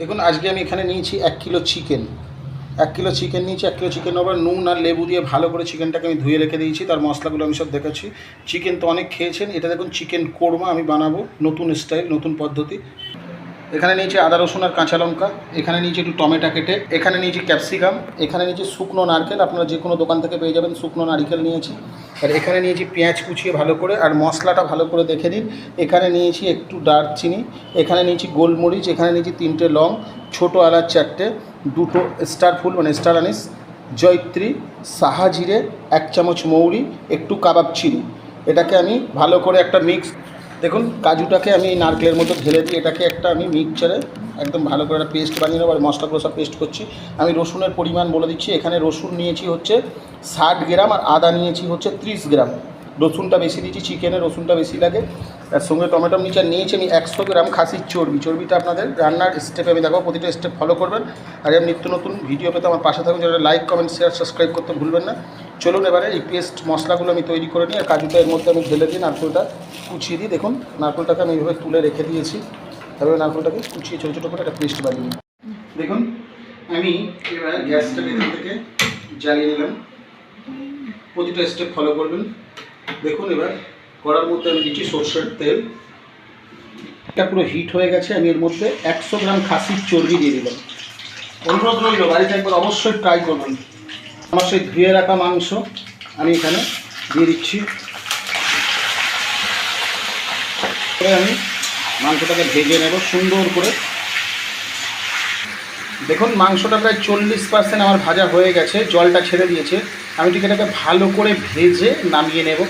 দেখুন, আজকে আমি এখানে নিয়েছি এক কিলো চিকেন। এক কিলো চিকেন নিয়েছি, এক কিলো চিকেন আবার নুন আর লেবু দিয়ে ভালো করে চিকেনটাকে আমি ধুয়ে রেখে দিয়েছি, তার মশলাগুলো আমি সব দেখাচ্ছি। চিকেন তো অনেক খেয়েছেন, এটা দেখুন, চিকেন কোরমা আমি বানাবো, নতুন স্টাইল, নতুন পদ্ধতি। এখানে নিয়েছি আদা, রসুন আর কাঁচা লঙ্কা। এখানে নিয়েছি একটু টমেটো কেটে। এখানে নিয়েছি ক্যাপসিকাম। এখানে নিয়েছি শুকনো নারকেল। আপনারা যে কোনো দোকান থেকে পেয়ে যাবেন শুকনো নারকেল নিয়েছি। আর এখানে নিয়েছি পেঁয়াজ কুচিয়ে ভালো করে। আর মশলাটা ভালো করে দেখে নিন। এখানে নিয়েছি একটু দারচিনি। এখানে নিয়েছি গোলমরিচ। এখানে নিয়েছি তিনটে লং। ছোটো এলাচ চারটে। দুটো স্টার ফুল মানে স্টার আনিস। জয়ত্রী। সাহা জিরে। এক চামচ মৌরি। একটু কাবাব চিনি। এটাকে আমি ভালো করে একটা মিক্স দেখুন, কাজুটাকে আমি নারকেলের মতো ঢেলে দিই এটাকে একটা আমি মিক্সচারে একদম ভালো করে একটা পেস্ট বানিয়ে নেব, আর মশলাগুলো সব পেস্ট করছি। আমি রসুনের পরিমাণ বলে দিচ্ছি, এখানে রসুন নিয়েছি হচ্ছে ষাট গ্রাম আর আদা নিয়েছি হচ্ছে ত্রিশ গ্রাম। রসুনটা বেশি দিচ্ছি, চিকেনে রসুনটা বেশি লাগে। তার সঙ্গে টমেটো নিচে নিয়েছি আমি একশো গ্রাম খাসির চর্বি। চর্বিটা আপনাদের রান্নার স্টেপে আমি দেখাবো, প্রতিটা স্টেপ ফলো করবেন। আর নিত্য নতুন ভিডিও পেতে আমার পাশে থাকবেন যারা লাইক কমেন্ট শেয়ার সাবস্ক্রাইব করতে ভুলবেন না। চলুন এবারে এই পেস্ট মশলাগুলো আমি তৈরি করে নিই, আর কাজুটা এর মধ্যে আমি ঢেলে দিই নারকেলটা কুচিয়ে দিই। দেখুন, নারকেলটাকে আমি এইভাবে তুলে রেখে দিয়েছি। তারপরে নারকেলটাকে কুচিয়ে ছোটো ছোটো করে একটা পেস্ট বানিয়ে নিই। দেখুন, আমি এবার গ্যাসটাকে এখান থেকে জ্বালিয়ে নিলাম। প্রতিটা স্টেপ ফলো করবেন। দেখুন এবার কড়ার মধ্যে আমি দিচ্ছি সর্ষের তেল। এটা পুরো হিট হয়ে গেছে, আমি এর মধ্যে একশো গ্রাম খাসির চর্বি দিয়ে দিলাম। অনুরোধ রইল বাড়িতে একবার অবশ্যই ট্রাই করবেন। আমার সেই ধুয়ে রাখা মাংস আমি এখানে দিয়ে দিচ্ছি। আমি মাংসটাকে ভেজে নেব সুন্দর করে। দেখুন, মাংসটা প্রায় চল্লিশ পার্সেন্ট আমার ভাজা হয়ে গেছে, জলটা ছেড়ে দিয়েছে। আমি ঠিক এটাকে ভালো করে ভেজে নামিয়ে নেব।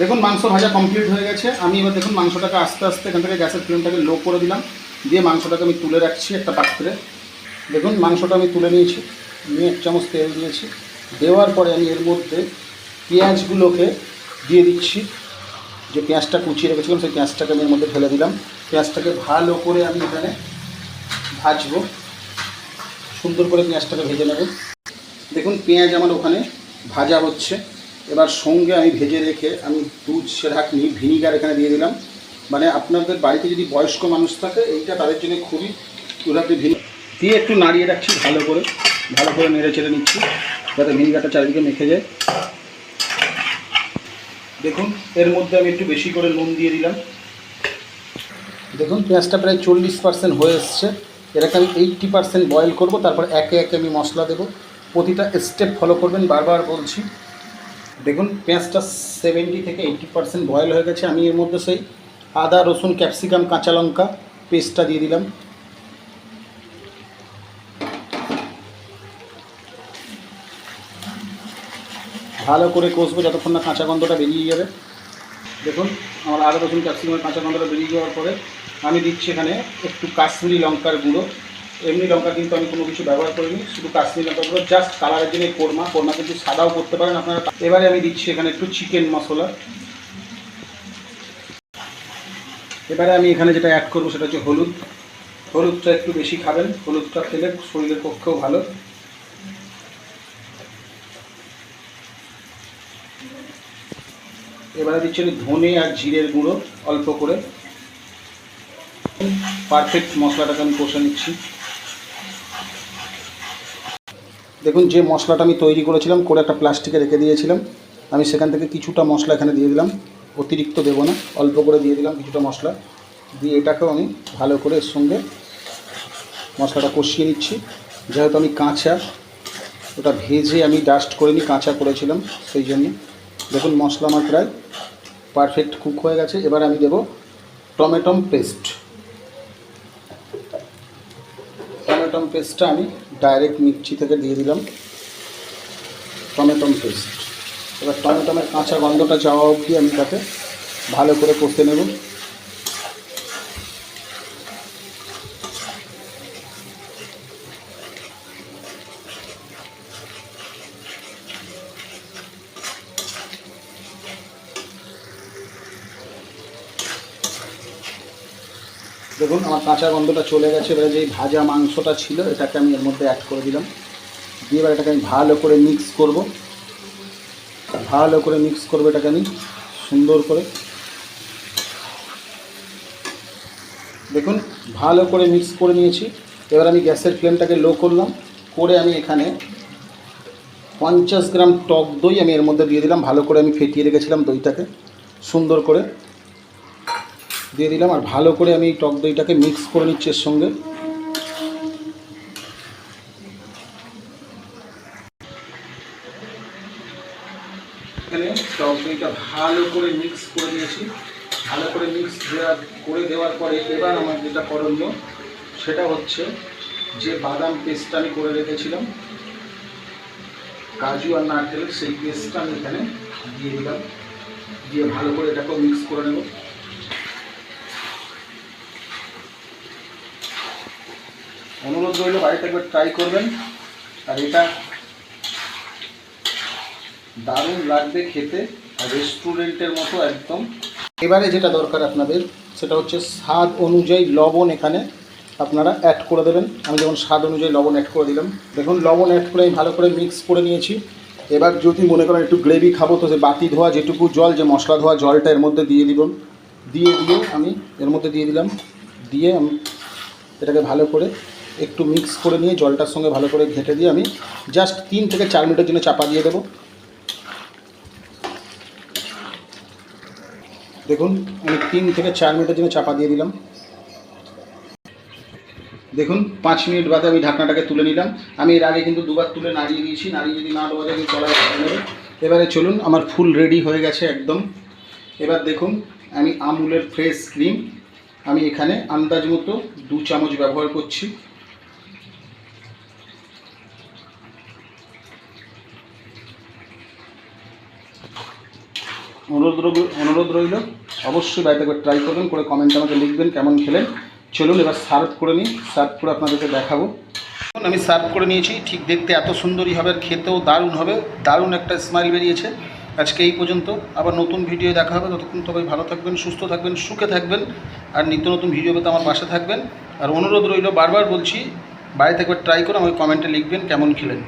দেখুন, মাংস ভাজা কমপ্লিট হয়ে গেছে। আমি এবার দেখুন, মাংসটাকে আস্তে আস্তে এখান থেকে গ্যাসের ফ্লেমটাকে লো করে দিলাম। দিয়ে মাংসটাকে আমি তুলে রাখছি একটা পাত্রে। দেখুন, মাংসটা আমি তুলে নিয়েছি। নিয়ে এক চামচ তেল দিয়েছি। দেওয়ার পরে আমি এর মধ্যে পেঁয়াজগুলোকে দিয়ে দিচ্ছি। যে পেঁয়াজটা কুচিয়ে রেখেছিলাম, সেই পেঁয়াজটাকে আমি এর মধ্যে ফেলে দিলাম। পেঁয়াজটাকে ভালো করে আমি এখানে ভাজবো। সুন্দর করে পেঁয়াজটাকে ভেজে নেব। দেখুন, পেঁয়াজ আমার ওখানে ভাজা হচ্ছে। এবার সঙ্গে আমি ভেজে রেখে আমি দুধ সেরাকনি ভিনিগার এখানে দিয়ে দিলাম। মানে আপনাদের বাড়িতে যদি বয়স্ক মানুষ থাকে, এইটা তাদের জন্য খুবই ভিনি দিয়ে একটু নাড়িয়ে রাখছি ভালো করে। ভালো করে নেড়ে চেড়ে নিচ্ছি, যাতে ভিনিগারটা চারিদিকে মেখে যায়। দেখুন, এর মধ্যে আমি একটু বেশি করে নুন দিয়ে দিলাম। দেখুন, পেঁয়াজটা প্রায় চল্লিশ পার্সেন্ট হয়ে এসছে। এটাকে আমি এইটটি পার্সেন্ট বয়েল করব, তারপর একে একে আমি মশলা দেবো। প্রতিটা স্টেপ ফলো করবেন, বারবার বলছি। দেখুন, পেঁয়াজটা সেভেন্টি থেকে এইটটি পার্সেন্ট বয়েল হয়ে গেছে। আমি এর মধ্যে সেই আদা, রসুন ক্যাপসিকাম কাঁচা লঙ্কা পেস্টটা দিয়ে দিলাম। ভালো করে কষবো যতক্ষণ না কাঁচা গন্ধটা বেরিয়ে যাবে। দেখুন, আমার আদা রসুন ক্যাপসিকামের কাঁচা গন্ধটা বেরিয়ে যাওয়ার পরে আমি দিচ্ছি এখানে একটু কাশ্মীরি লঙ্কার গুঁড়ো। এমনি লঙ্কা কিন্তু আমি কোনো কিছু ব্যবহার করিনি, শুধু কাশ্মীরি লঙ্কা গুঁড়ো জাস্ট কালারের জন্য কোরমা। কোরমা কিন্তু সাদাও করতে পারেন আপনারা। এবারে আমি দিচ্ছি এখানে একটু চিকেন মশলা। এবারে আমি এখানে যেটা অ্যাড করব সেটা হচ্ছে হলুদ। হলুদটা একটু বেশি খাবেন। হলুদটা খেলে শরীরের পক্ষেও ভালো। এবারে দিচ্ছি আমি ধনে আর জিরের গুঁড়ো, অল্প করে। পারফেক্ট মশলাটাকে আমি কষে নিচ্ছি। দেখুন, যে মশলাটা আমি তৈরি করেছিলাম, করে একটা প্লাস্টিকে রেখে দিয়েছিলাম। আমি সেখান থেকে কিছুটা মশলা এখানে দিয়ে দিলাম। অতিরিক্ত দেবো না, অল্প করে দিয়ে দিলাম কিছুটা মশলা। দিয়ে এটাকেও আমি ভালো করে এর সঙ্গে মশলাটা কষিয়ে নিচ্ছি। যেহেতু আমি কাঁচা, ওটা ভেজে আমি ডাস্ট করে নিই কাঁচা করেছিলাম, সেই জন্য। দেখুন মশলা মাত্রায় পারফেক্ট কুক হয়ে গেছে। এবার আমি দেব টমেটম পেস্ট। টমেটম পেস্টটা আমি ডাইরেক্ট মিক্সি থেকে দিয়ে দিলাম। Tomato paste. এবার টমেটমের কাঁচা গন্ধটা যাওয়া অবধি আমি তাতে ভালো করে কষতে নেব। দেখুন, আমার কাঁচা গন্ধটা চলে গেছে, এবারে যেই ভাজা মাংসটা ছিল, এটাকে আমি এর মধ্যে অ্যাড করে দিলাম। দিয়ে এবার এটাকে আমি ভালো করে মিক্স করব। ভালো করে মিক্স করব এটাকে আমি, সুন্দর করে। দেখুন, ভালো করে মিক্স করে নিয়েছি। এবার আমি গ্যাসের ফ্লেমটাকে লো করলাম। করে আমি এখানে পঞ্চাশ গ্রাম টক দই আমি এর মধ্যে দিয়ে দিলাম। ভালো করে আমি ফেটিয়ে রেখেছিলাম দইটাকে, সুন্দর করে। দিয়ে দিলাম আর ভালো করে আমি টক দইটাকে মিক্স করে নিচ্ছি এর সঙ্গে। এখানে টক দইটা ভালো করে মিক্স করে নিয়েছি। ভালো করে মিক্স দেওয়ার, করে দেওয়ার পরে এবার আমার যেটা করণীয়, সেটা হচ্ছে যে বাদাম পেস্টটা আমি করে রেখেছিলাম, কাজু আর নারকেল সেই পেস্টটা আমি এখানে দিয়ে দিলাম। দিয়ে ভালো করে এটাকেও মিক্স করে নেব। অনুরোধ রইল, বাড়িতে একবার ট্রাই করবেন। আর এটা দারুণ লাগবে খেতে আর রেস্টুরেন্টের মতো একদম। এবারে যেটা দরকার আপনাদের, সেটা হচ্ছে স্বাদ অনুযায়ী লবণ এখানে আপনারা অ্যাড করে দেবেন। আমি যেমন স্বাদ অনুযায়ী লবণ অ্যাড করে দিলাম। দেখুন, লবণ অ্যাড করে আমি ভালো করে মিক্স করে নিয়েছি। এবার যদি মনে করেন একটু গ্রেভি খাব, তো সে বাতি ধোয়া, যেটুকু জল, যে মশলা ধোয়া, জলটা এর মধ্যে দিয়ে দিব। দিয়ে দিয়ে আমি এর মধ্যে দিয়ে দিলাম। দিয়ে আমি এটাকে ভালো করে একটু মিক্স করে নিয়ে জলটার সঙ্গে ভালো করে ঘেঁটে দিয়ে আমি জাস্ট তিন থেকে চার মিনিটের জন্য চাপা দিয়ে দেবো। দেখুন, আমি তিন থেকে চার মিনিটের জন্য চাপা দিয়ে দিলাম। দেখুন, পাঁচ মিনিট বাদে আমি ঢাকনাটাকে তুলে নিলাম। আমি এর আগে কিন্তু দুবার তুলে নাড়িয়ে দিয়েছি, নাড়িয়ে যদি না যায় আমি কড়াই এবারে চলুন, আমার ফুল রেডি হয়ে গেছে একদম। এবার দেখুন, আমি আমুলের ফ্রেশ ক্রিম আমি এখানে আন্দাজ মতো দু চামচ ব্যবহার করছি। অনুরোধ অনুরোধ রইল, অবশ্যই বাড়িতে একবার ট্রাই করবেন, করে কমেন্টে আমাকে লিখবেন কেমন খেলেন। চলুন, এবার সার্ভ করে নিই সার্ভ করে আপনাদেরকে দেখাবো। আমি সার্ভ করে নিয়েছি, ঠিক দেখতে এত সুন্দরই হবে, আর খেতেও দারুণ হবে, দারুণ একটা স্মাইল বেরিয়েছে। আজকে এই পর্যন্ত, আবার নতুন ভিডিও দেখা হবে, ততক্ষণ সবাই ভালো থাকবেন, সুস্থ থাকবেন, সুখে থাকবেন, আর নিত্য নতুন ভিডিও পেতে আমার পাশে থাকবেন। আর অনুরোধ রইল, বারবার বলছি, বাড়িতে একবার ট্রাই করে আমাকে কমেন্টে লিখবেন কেমন খেলেন।